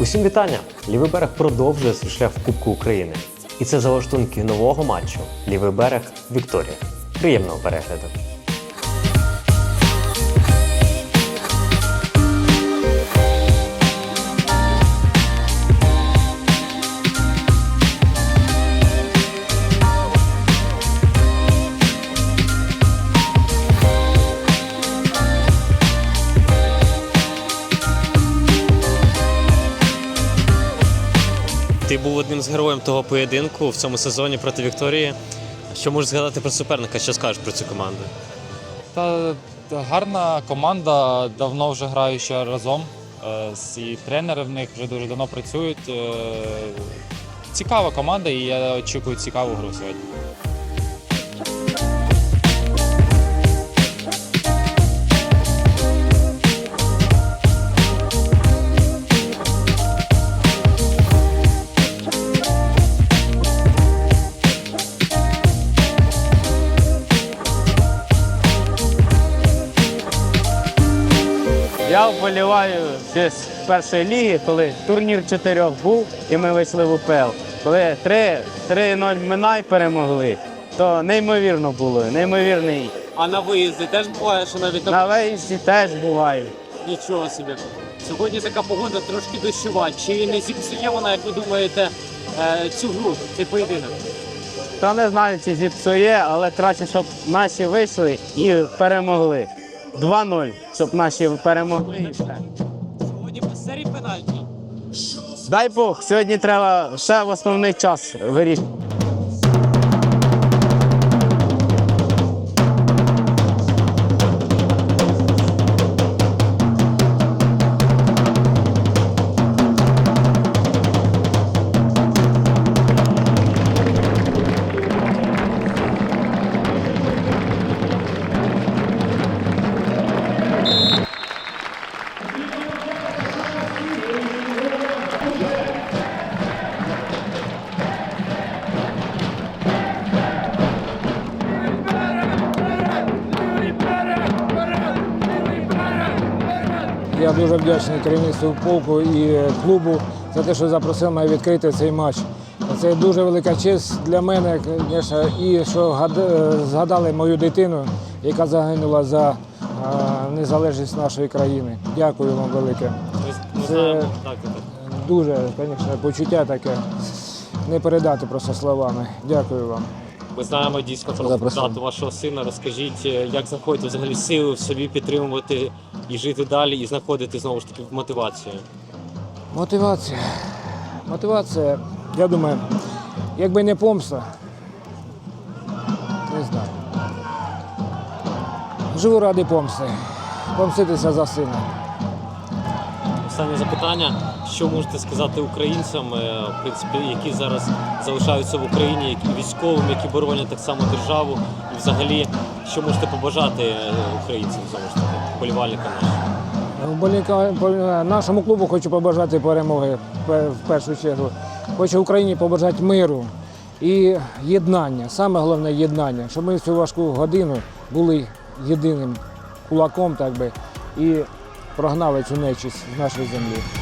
Усім вітання! Лівий берег продовжує свій шлях в Кубку України. І це залаштунки нового матчу Лівий берег Вікторія. Приємного перегляду! Ти був одним з героїв того поєдинку в цьому сезоні проти Вікторії. Що можеш згадати про суперника? Що скажеш про цю команду? Та гарна команда, давно вже граю ще разом. Е, І тренери в них вже дуже давно працюють. Е, Цікава команда, і я очікую цікаву гру сьогодні. Я вболіваю з першої ліги, коли турнір чотирьох був і ми вийшли в УПЛ. Коли 3 3-0 Минай перемогли, то неймовірно було, неймовірний. А на виїзді теж буває, що навіть На виїзді теж буває. нічого собі. Сьогодні така погода трошки дощова. Чи не зіпсує вона, як ви думаєте, е, цю гру, цей поєдинок? Та не знаю, чи зіпсує, але краще, щоб наші вийшли і перемогли. 2-0, щоб наші перемогли. Сьогодні по серії пенальті. Дай Бог, сьогодні треба ще в основний час вирішити. Дуже вдячний керівництву полку і клубу за те, що запросив мене відкрити цей матч. Це дуже велика честь для мене, звісно, і що згадали мою дитину, яка загинула за е, незалежність нашої країни. Дякую вам велике. Це-. Дуже, звісно, почуття таке. Не передати просто словами. Дякую вам. Ми знаємо дійсно про втрату вашого сина. Розкажіть, е, як знаходите взагалі сили в собі підтримувати і жити далі, і знаходити знову ж таки мотивацію. Мотивація. Мотивація, я думаю, якби не помста, не знаю. Живу ради помсти. Помститися за сина. Останнє запитання. Що можете сказати українцям, е, в принципі, які зараз залишаються в Україні, які військовим, які боронять так само державу, і взагалі, що можете побажати е, українцям знову ж таки, болівальникам нашим? Нашому клубу хочу побажати перемоги в першу чергу. Хочу Україні побажати миру і єднання. Саме головне єднання, щоб ми в цю важку годину були єдиним кулаком, так би, і прогнали цю нечість з нашої землі. –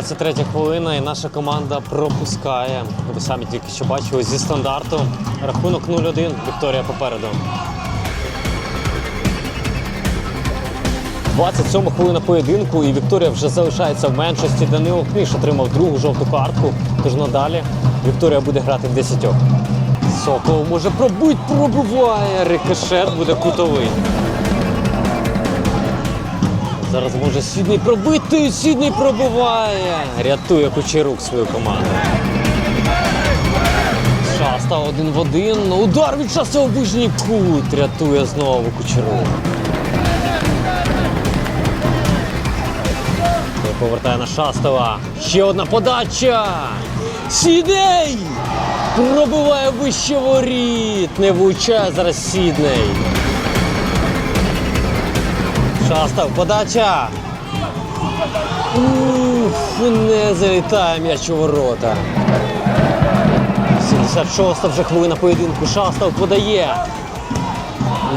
23 хвилина, і наша команда пропускає. Ви самі тільки що бачили зі стандарту. Рахунок 0-1. Вікторія попереду. 27 хвилина поєдинку, і Вікторія вже залишається в меншості. Данило Книж отримав другу жовту картку. Тож надалі Вікторія буде грати в 10. Сокол може пробить, пробиває. Рикошет буде кутовий. Зараз може Сідний пробити. Сідний пробиває. Рятує Кучерук свою команду. Шаста один в один. Удар від Шаста у кут. Рятує знову Кучерук. Повертає на Шастова. Ще одна подача. Сідней! Пробиває вище воріт. Не влучає зараз Сідней. Шастов, подача. Уф, не залітає м'яч у ворота. 76 вже хвилина поєдинку. Шастов подає.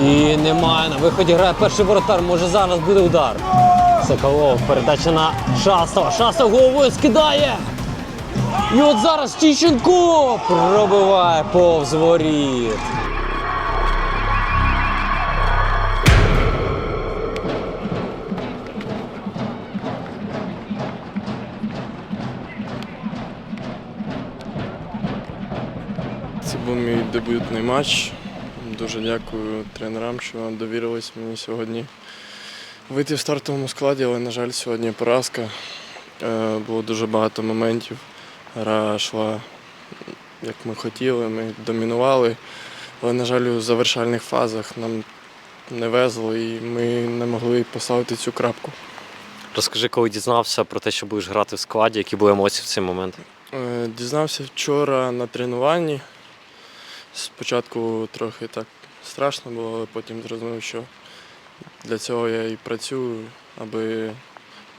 І немає. На виході грає перший воротар. Може зараз буде удар. Соколов, передача на Шастова. Шастов головою скидає. І от зараз Тіщенко пробиває повз воріт. Був мій дебютний матч. Дуже дякую тренерам, що довірились мені сьогодні вийти в стартовому складі, але, на жаль, сьогодні поразка. Е, Було дуже багато моментів. Гра йшла, як ми хотіли, ми домінували. Але, на жаль, у завершальних фазах нам не везло і ми не могли поставити цю крапку. Розкажи, коли дізнався про те, що будеш грати в складі, які були емоції в цей момент. Е, Дізнався вчора на тренуванні. Спочатку трохи так страшно було, але потім зрозумів, що для цього я і працюю, аби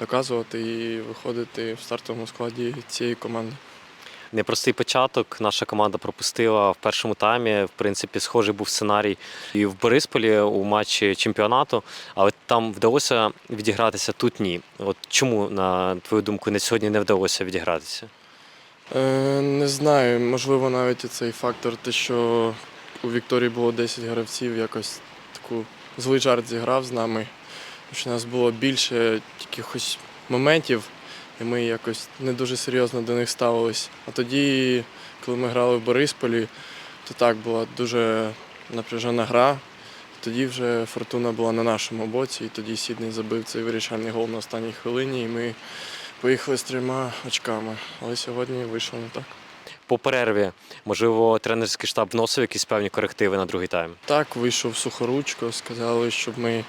доказувати і виходити в стартовому складі цієї команди. Непростий початок. Наша команда пропустила в першому таймі. В принципі, схожий був сценарій і в Борисполі у матчі чемпіонату, але там вдалося відігратися тут ні. От чому, на твою думку, не сьогодні не вдалося відігратися? Е, Не знаю, можливо, навіть і цей фактор, те, що у Вікторії було 10 гравців, якось таку злий жарт зіграв з нами. Що у нас було більше якихось моментів, і ми якось не дуже серйозно до них ставились. А тоді, коли ми грали в Борисполі, то так була дуже напряжена гра. Тоді вже фортуна була на нашому боці, і тоді Сідний забив цей вирішальний гол на останній хвилині, і ми поїхали з трьома очками. Але сьогодні вийшло не так. По перерві, можливо, тренерський штаб вносив якісь певні корективи на другий тайм. Так, вийшов сухоручко, сказали, щоб ми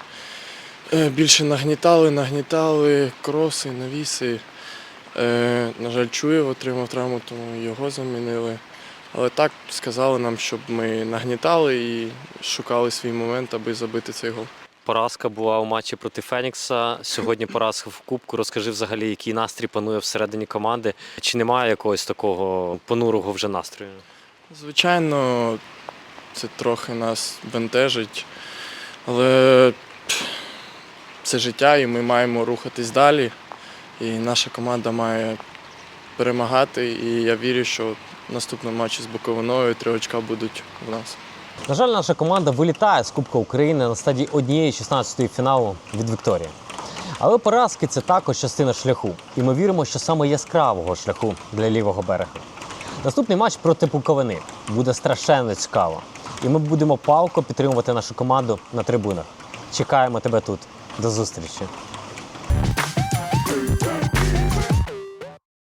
е, більше нагнітали, нагнітали кроси, навіси. Е, На жаль, Чуєв отримав травму, тому його замінили. Але так сказали нам, щоб ми нагнітали і шукали свій момент, аби забити цей гол. Поразка була у матчі проти Фенікса. Сьогодні поразка в Кубку. Розкажи взагалі, який настрій панує всередині команди. Чи немає якогось такого понурого вже настрою? Звичайно, це трохи нас бентежить, але це життя, і ми маємо рухатись далі. І наша команда має перемагати. І я вірю, що в наступному матчі з Буковиною три очка будуть в нас. На жаль, наша команда вилітає з Кубка України на стадії однієї 16-ї фіналу від Вікторії. Але поразки це також частина шляху. І ми віримо, що саме яскравого шляху для лівого берега. Наступний матч проти Буковини буде страшенно цікаво. І ми будемо палко підтримувати нашу команду на трибунах. Чекаємо тебе тут. До зустрічі!